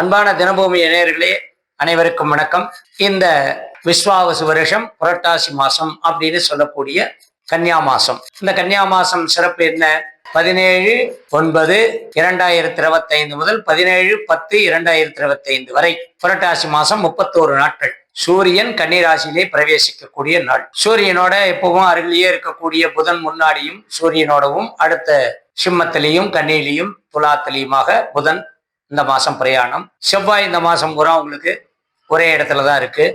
அன்பான தினபூமி இணையர்களே அனைவருக்கும் வணக்கம். இந்த விஸ்வாவசு வருஷம் புரட்டாசி மாசம் அப்படின்னு சொல்லக்கூடிய கன்னியா மாசம். இந்த கன்னியா மாசம் சிறப்பு என்ன? பதினேழு ஒன்பது இரண்டாயிரத்தி இருபத்தி ஐந்து முதல் பதினேழு பத்து இரண்டாயிரத்தி இருபத்தி ஐந்து வரை புரட்டாசி மாசம் முப்பத்தோரு நாட்கள். சூரியன் கன்னிராசியிலே பிரவேசிக்கக்கூடிய நாள். சூரியனோட எப்பவும் அருகிலேயே இருக்கக்கூடிய புதன் முன்னாடியும் சூரியனோடவும் அடுத்த சிம்மத்திலையும் கன்னியிலையும் துலாத்திலையுமாக புதன் இந்த மாதம் பிரயாணம். செவ்வாய் இந்த மாதம் பூரா உங்களுக்கு ஒரே இடத்துல தான் இருக்கு.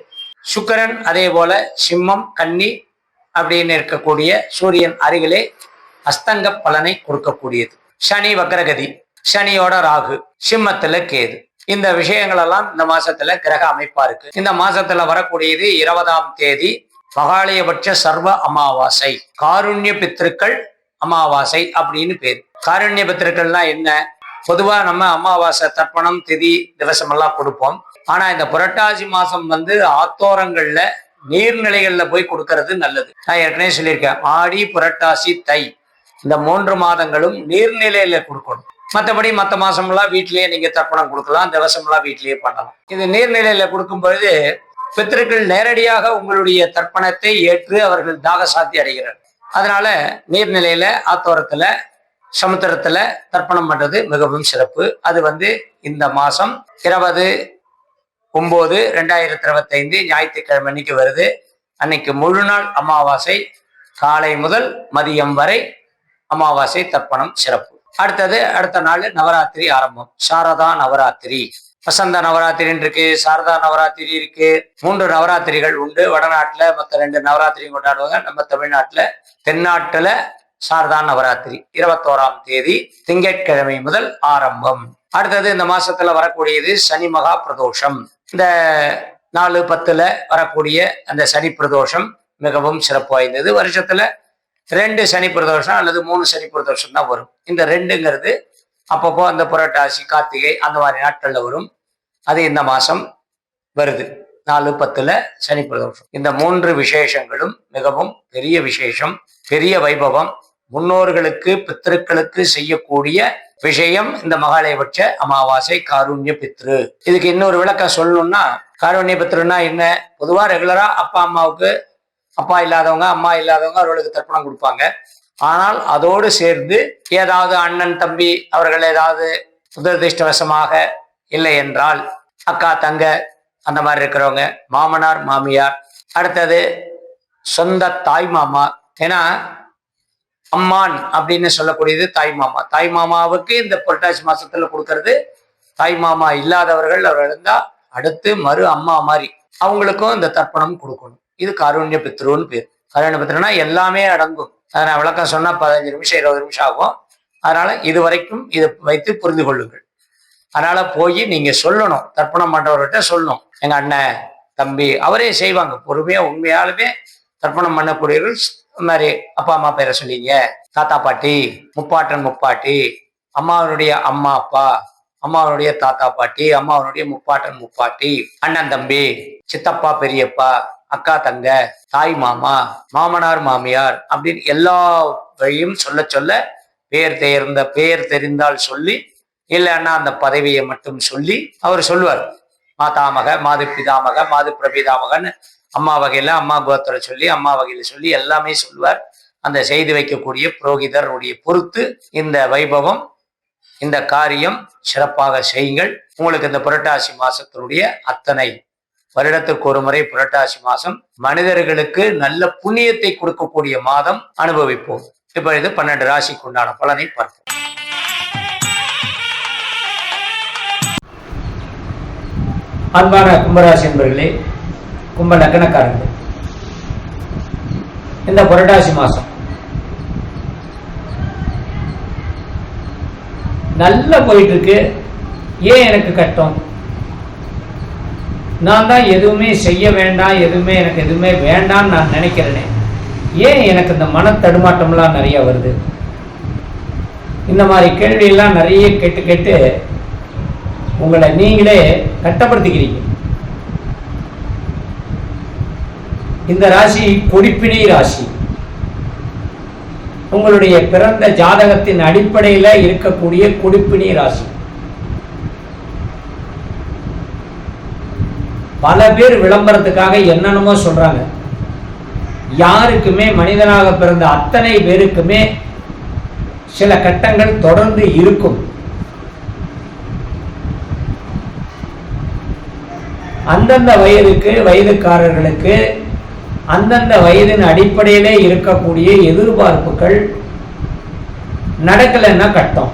சுக்கரன் அதே போல சிம்மம் கன்னி அப்படின்னு இருக்கக்கூடிய சூரியன் அருகிலே அஸ்தங்க பலனை கொடுக்கக்கூடியது. சனி வக்ரகதி சனியோட ராகு சிம்மத்துல கேது. இந்த விஷயங்கள் எல்லாம் இந்த மாசத்துல கிரக அமைப்பா இருக்கு. இந்த மாசத்துல வரக்கூடியது இருபதாம் தேதி மகாலயபட்ச சர்வ அமாவாசை. காருண்ய பித்திருக்கள் அமாவாசை அப்படின்னு பேர். காருண்ய பித்திருக்கள்னா என்ன? பொதுவா நம்ம அமாவாசை தர்ப்பணம் திதி திவசம் எல்லாம் கொடுப்போம். ஆனா இந்த புரட்டாசி மாசம் வந்து ஆத்தோரங்கள்ல நீர்நிலைகள்ல போய் கொடுக்கறது நல்லது. நான் ஏற்கனவே சொல்லியிருக்கேன் ஆடி புரட்டாசி தை. இந்த மூன்று மாதங்களும் நீர்நிலையில கொடுக்கணும். மற்றபடி மற்ற மாசம்லாம் வீட்டிலேயே நீங்க தர்ப்பணம் கொடுக்கலாம் திவசம்லாம் வீட்டிலேயே பண்ணலாம். இது நீர்நிலையில கொடுக்கும் பொழுது பித்திருக்கள் நேரடியாக உங்களுடைய தர்ப்பணத்தை ஏற்று அவர்கள் தாக சாத்தி அடைகிறார் அதனால நீர்நிலையில ஆத்தோரத்துல சமுத்திரத்துல தர்ப்பணம் பண்றது மிகவும் சிறப்பு. அது வந்து இந்த மாசம் இருபது ஒன்பது ரெண்டாயிரத்தி இருபத்தைந்து ஞாயிற்றுக்கிழமை அன்னைக்கு வருது. அன்னைக்கு முழு நாள் அமாவாசை. காலை முதல் மதியம் வரை அமாவாசை தர்ப்பணம் சிறப்பு. அடுத்தது அடுத்த நாள் நவராத்திரி ஆரம்பம். சாரதா நவராத்திரி. வசந்த நவராத்திரின்னு இருக்கு சாரதா நவராத்திரி இருக்கு. மூன்று நவராத்திரிகள் உண்டு. வடநாட்டுல மற்ற ரெண்டு நவராத்திரி கொண்டாடுவாங்க. நம்ம தமிழ்நாட்டுல தென்னாட்டுல சாரதா நவராத்திரி இருபத்தோராம் தேதி திங்கட்கிழமை முதல் ஆரம்பம். அடுத்தது இந்த மாசத்துல வரக்கூடியது சனி மகா பிரதோஷம். இந்த நாலு பத்துல வரக்கூடிய அந்த சனி பிரதோஷம் மிகவும் சிறப்பு வாய்ந்தது. வருஷத்துல ரெண்டு சனி பிரதோஷம் அல்லது மூணு சனி பிரதோஷம் தான் வரும். இந்த ரெண்டுங்கிறது அப்பப்போ அந்த புரட்டாசி கார்த்திகை அந்த மாதிரி நாட்கள்ல வரும். அது இந்த மாசம் வருது. நாலு பத்துல சனி பிரதோஷம். இந்த மூன்று விசேஷங்களும் மிகவும் பெரிய விசேஷம் பெரிய வைபவம் முன்னோர்களுக்கு பித்திருக்களுக்கு செய்யக்கூடிய விஷயம் இந்த மகாலயபட்ச அமாவாசை காருண்ய பித்ரு. இதுக்கு இன்னொரு விளக்கம் சொல்லணும்னா காருண்ய பித்ருன்னா என்ன? பொதுவா ரெகுலரா அப்பா அம்மாவுக்கு அப்பா இல்லாதவங்க அம்மா இல்லாதவங்க அவர்களுக்கு தர்ப்பணம் கொடுப்பாங்க. ஆனால் அதோடு சேர்ந்து ஏதாவது அண்ணன் தம்பி அவர்கள் ஏதாவது துரதிருஷ்டவசமாக இல்லை என்றால் அக்கா தங்க அந்த மாதிரி இருக்கிறவங்க மாமனார் மாமியார் அடுத்தது சொந்த தாய் மாமா. ஏன்னா அம்மான் அப்படின்னு சொல்லக்கூடியது தாய் மாமா. தாய் மாமாவுக்கு இந்த புரட்டாசி மாசத்துல கொடுக்கறது தாய் மாமா இல்லாதவர்கள் அவர் இருந்தா அடுத்து மறு அம்மா மாதிரி அவங்களுக்கும் இந்த தர்ப்பணம் கொடுக்கணும். இது காருண்ய பித்ருன்னு பேர். காருண்ய பித்ருனா எல்லாமே அடங்கும். அதை நான் விளக்கம் சொன்னா பதினஞ்சு நிமிஷம் இருபது நிமிஷம் ஆகும். அதனால இது வரைக்கும் இதை வைத்து புரிந்து கொள்ளுங்கள். அதனால போய் நீங்க சொல்லணும். தர்ப்பணம் பண்றவர்கிட்ட சொல்லணும். எங்க அண்ணன் தம்பி அவரே செய்வாங்க. பொறுமையா உண்மையாலுமே தர்ப்பணம் பண்ணக்கூடியவர்கள் இந்த மாதிரி அப்பா அம்மா பேரை சொல்லிங்க. தாத்தா பாட்டி முப்பாட்டன் முப்பாட்டி அம்மாவனுடைய அம்மா அப்பா அம்மாவனுடைய தாத்தா பாட்டி அம்மாவனுடைய முப்பாட்டன் முப்பாட்டி அண்ணன் தம்பி சித்தப்பா பெரியப்பா அக்கா தங்க தாய் மாமா மாமனார் மாமியார் அப்படின்னு எல்லா வழியும் சொல்ல சொல்ல பேர் தேர்ந்த பேர் தெரிந்தால் சொல்லி இல்லைன்னா அந்த பதவியை மட்டும் சொல்லி அவர் சொல்லுவார். மாதாமக மாது பிதாமக மாது பிரபிதாமகன்னு அம்மா வகையில அம்மா கோத்திர சொல்லி அம்மா வகையில சொல்லி எல்லாமே சொல்லுவார். அந்த செய்து வைக்கக்கூடிய புரோகிதருடைய பொறுத்து இந்த வைபவம் இந்த காரியம் சிறப்பாக செய்யுங்கள். உங்களுக்கு இந்த புரட்டாசி மாசத்தினுடைய அத்தனை வருடத்துக்கு ஒரு முறை புரட்டாசி மாசம். மனிதர்களுக்கு நல்ல புண்ணியத்தை கொடுக்கக்கூடிய மாதம் அனுபவிப்போம். இப்பொழுது பன்னெண்டு ராசிக்கு உண்டான பலனை பார்ப்போம். அன்பான கும்பராசி என்பர்களே கும்ப லக்னக்காரர்கள் இந்த புரட்டாசி மாசம். நல்லா போயிட்டு இருக்கு ஏன் எனக்கு கட்டம் நான் தான் எதுவுமே செய்ய வேண்டாம் எதுவுமே எனக்கு எதுவுமே வேண்டாம்னு நான் நினைக்கிறேனே. ஏன் எனக்கு இந்த மன தடுமாட்டம்லாம் நிறைய வருது? இந்த மாதிரி கேள்வியெல்லாம் நிறைய கேட்டு கேட்டு உங்களை நீங்களே கட்டப்படுத்திக்கிறீங்க. இந்த ராசி கொடிப்பிணி ராசி. உங்களுடைய பிறந்த ஜாதகத்தின் அடிப்படையில் இருக்கக்கூடிய கொடுப்பினி ராசி. பல பேர் விளம்பரத்துக்காக என்னென்னமோ சொல்றாங்க. யாருக்குமே மனிதனாக பிறந்த அத்தனை பேருக்குமே சில கட்டங்கள் தொடர்ந்து இருக்கும். அந்தந்த வயதுக்கு வயதுக்காரர்களுக்கு அந்தந்த வயதின் அடிப்படையிலே இருக்கக்கூடிய எதிர்பார்ப்புகள் நடக்கலைன்னா கட்டம்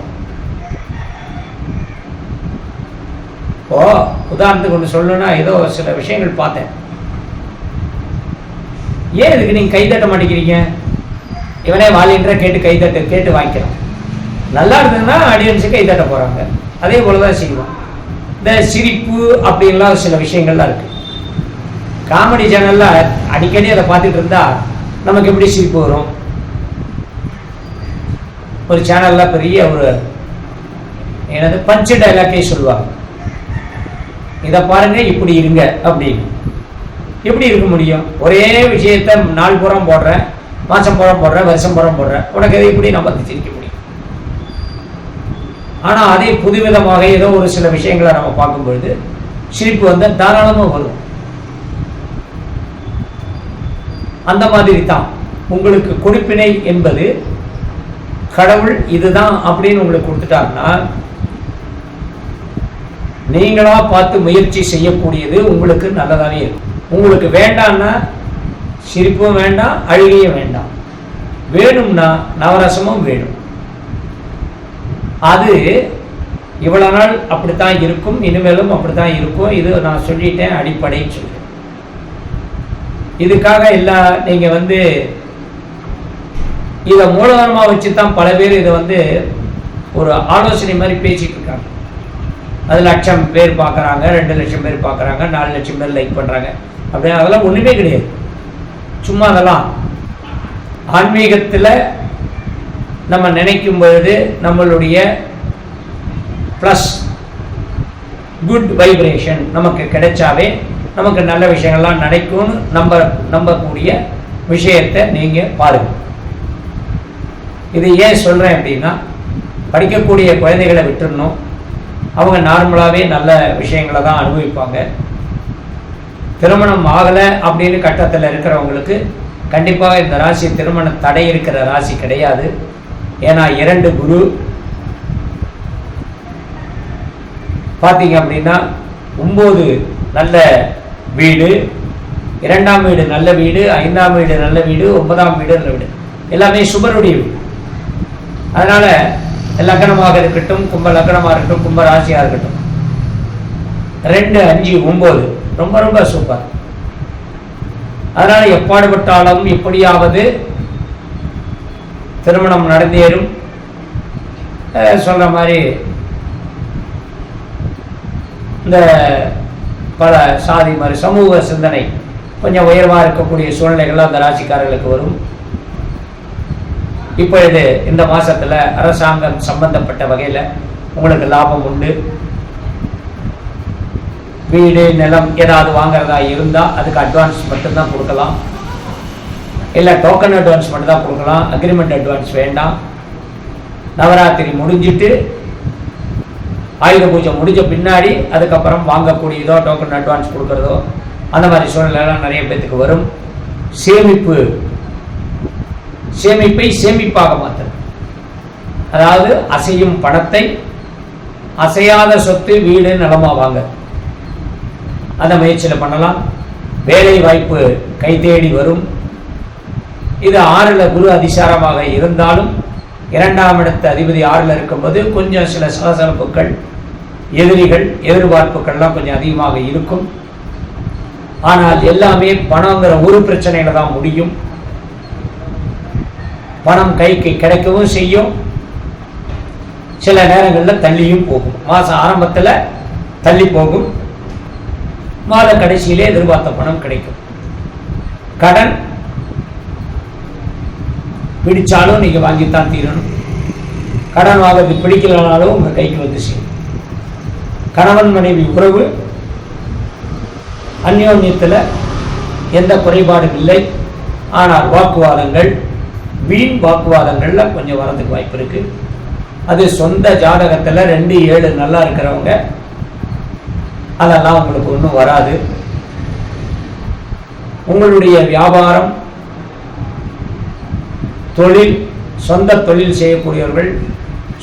இப்போ உதாரணத்துக்கு ஒன்று சொல்லணும்னா ஏதோ சில விஷயங்கள் பார்த்தேன். ஏன் இதுக்கு நீங்கள் கைதட்ட மாட்டேங்கிறீங்க? இவனே வாலின்ற கேட்டு கைதட்ட கேட்டு வாங்கிக்கிறான். நல்லா இருந்ததுன்னா ஆடியன்ஸு கைதட்ட போகிறாங்க அதே போல தான் செய்வோம் இந்த சிரிப்பு அப்படின்லாம் சில விஷயங்கள்லாம் இருக்கு. காமெடி சேனல்ல அடிக்கடி அதை பார்த்துட்டு இருந்தா நமக்கு எப்படி சிரிப்பு வரும்? ஒரு சேனல்ல பெரிய ஒரு எனது பஞ்சு டைலாக்கே சொல்லுவாங்க. இதை பாருங்க இப்படி இருங்க அப்படின்னு. எப்படி இருக்க முடியும்? ஒரே விஷயத்த நாள் புறம் போடுறேன் மாசம் புறம் போடுறேன் வருஷம் புறம் போடுறேன். உனக்கு எதை இப்படி நம்ம சிரிக்க முடியும்? ஆனால் அதே புதுவிதமாக ஏதோ ஒரு சில விஷயங்களை நம்ம பார்க்கும்பொழுது சிரிப்பு வந்து தாராளமாக வரும். அந்த மாதிரி தான் உங்களுக்கு கொடுப்பினை என்பது கடவுள் இதுதான் அப்படின்னு உங்களுக்கு கொடுத்துட்டாருன்னா நீங்களா பார்த்து முயற்சி செய்யக்கூடியது உங்களுக்கு நல்லதாகவே இருக்கும். உங்களுக்கு வேண்டாம்னா சிரிப்பும் வேண்டாம் அழுகையும் வேண்டாம். வேணும்னா நவரசமும் வேணும். அது இவ்வளவு நாள் அப்படித்தான் இருக்கும் இனிமேலும் அப்படித்தான் இருக்கும். இது நான் சொல்லிட்டேன் அடிப்படை சொல்லிட்டேன் இதுக்காக எல்லா நீங்கள் வந்து இதை மூலதனமாக வச்சு தான் பல பேர் இதை வந்து ஒரு ஆலோசனை மாதிரி பேசிகிட்டு இருக்காங்க. அது லட்சம் பேர் பார்க்குறாங்க ரெண்டு லட்சம் பேர் பார்க்குறாங்க நாலு லட்சம் பேர் லைக் பண்ணுறாங்க அப்படி அதெல்லாம் ஒன்றுமே கிடையாது. சும்மா அதெல்லாம். ஆன்மீகத்தில் நம்ம நினைக்கும் பொழுது நம்மளுடைய ப்ளஸ் குட் வைப்ரேஷன் நமக்கு கிடைச்சாவே நமக்கு நல்ல விஷயங்கள்லாம் நடக்கும்னு நம்ப நம்பக்கூடிய விஷயத்தை நீங்கள் பாருங்கள் இது ஏன் சொல்கிறேன் அப்படின்னா படிக்கக்கூடிய குழந்தைகளை விட்டுறணும். அவங்க நார்மலாகவே நல்ல விஷயங்களை தான் அனுபவிப்பாங்க. திருமணம் ஆகலை அப்படின்னு கட்டத்தில் இருக்கிறவங்களுக்கு கண்டிப்பாக இந்த ராசி திருமண தடை இருக்கிற ராசி கிடையாது. ஏன்னா இரண்டு குரு. பார்த்தீங்க அப்படின்னா ஒம்பது நல்ல வீடு இரண்டாம் வீடு நல்ல வீடு ஐந்தாம் வீடு நல்ல வீடு ஒன்பதாம் வீடு நல்ல வீடு. எல்லாமே சுபருடைய வீடு. அதனால லக்னமாக இருக்கட்டும் கும்ப லக்னமாக இருக்கட்டும் கும்ப ராசியாக இருக்கட்டும். ரெண்டு அஞ்சு ஒம்பது ரொம்ப ரொம்ப சூப்பர் அதனால எப்பாடுபட்டாலும் எப்படியாவது திருமணம் நடந்தேறும். அஹ் சொல்ற மாதிரி இந்த பல சாதி மாதிரி சமூக சிந்தனை கொஞ்சம் உயர்வாக இருக்கக்கூடிய சூழ்நிலைகள் அந்த ராசிக்காரர்களுக்கு வரும். இப்பொழுது இந்த மாசத்துல அரசாங்கம் சம்பந்தப்பட்ட வகையில் உங்களுக்கு லாபம் உண்டு. வீடு நிலம் ஏதாவது வாங்குறதா இருந்தால் அதுக்கு அட்வான்ஸ் மட்டும்தான் கொடுக்கலாம். இல்லை டோக்கன் அட்வான்ஸ் மட்டும் தான் கொடுக்கலாம். அக்ரிமெண்ட் அட்வான்ஸ் வேண்டாம். நவராத்திரி முடிஞ்சிட்டு ஆயுத பூஜை முடிஞ்ச பின்னாடி அதுக்கப்புறம் வாங்கக்கூடியதோ டோக்கன் அட்வான்ஸ் கொடுக்குறதோ அந்த மாதிரி சூழ்நிலைலாம் நிறைய பேத்துக்கு வரும். சேமிப்பு. சேமிப்பை சேமிப்பாக மாற்றுறது. அதாவது அசையும் பணத்தை அசையாத சொத்து வீடு நலமாக வாங்க. அந்த முயற்சியில் பண்ணலாம். வேலை வாய்ப்பு கை தேடி வரும். இது ஆறில் குரு அதிசாரமாக இருந்தாலும் இரண்டாம் இடத்து அதிபதி ஆறுல இருக்கும்போது கொஞ்சம் சில சலசலப்புகள் எதிரிகள் எதிர்பார்ப்புகள்லாம் கொஞ்சம் அதிகமாக இருக்கும். ஆனால் எல்லாமே பணங்கிற ஒரு பிரச்சனையில தான் முடியும். பணம் கைக்கு கிடைக்கவும் செய்யும். சில நேரங்களில் தள்ளியும் போகும். மாதம் ஆரம்பத்தில் தள்ளி போகும். மாத கடைசியிலே எதிர்பார்த்த பணம் கிடைக்கும். கடன் பிடிச்சாலும் நீங்கள் வாங்கித்தான் தீரணும். கடன் வாங்கிறது பிடிக்கலனாலும் உங்கள் கைக்கு வந்து செய்யும் கணவன் மனைவி உறவு அந்யோன்யத்தில் எந்த குறைபாடும் இல்லை. ஆனால் வாக்குவாதங்கள் வீண் வாக்குவாதங்களில் கொஞ்சம் வரதுக்கு வாய்ப்பு இருக்குது அது சொந்த ஜாதகத்தில் ரெண்டு ஏழு நல்லா இருக்கிறவங்க அதெல்லாம் உங்களுக்கு ஒன்றும் வராது. உங்களுடைய வியாபாரம் தொழில் சொந்த தொழில் செய்யக்கூடியவர்கள்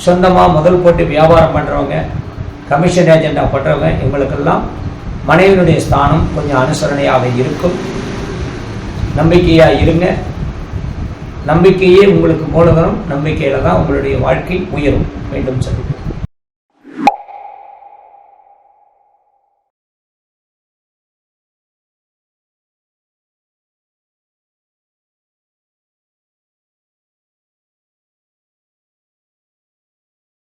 சொந்தமாக முதல் போட்டு வியாபாரம் பண்ணுறவங்க கமிஷன் ஏஜெண்டாக பண்ணுறவங்க இவங்களுக்கெல்லாம் மனைவியினுடைய ஸ்தானம் கொஞ்சம் அனுசரணையாக இருக்கும். நம்பிக்கையாக இருங்க. நம்பிக்கையே உங்களுக்கு மூலதனம் நம்பிக்கையில் தான் உங்களுடைய வாழ்க்கை உயரும் மீண்டும் சந்திப்போம்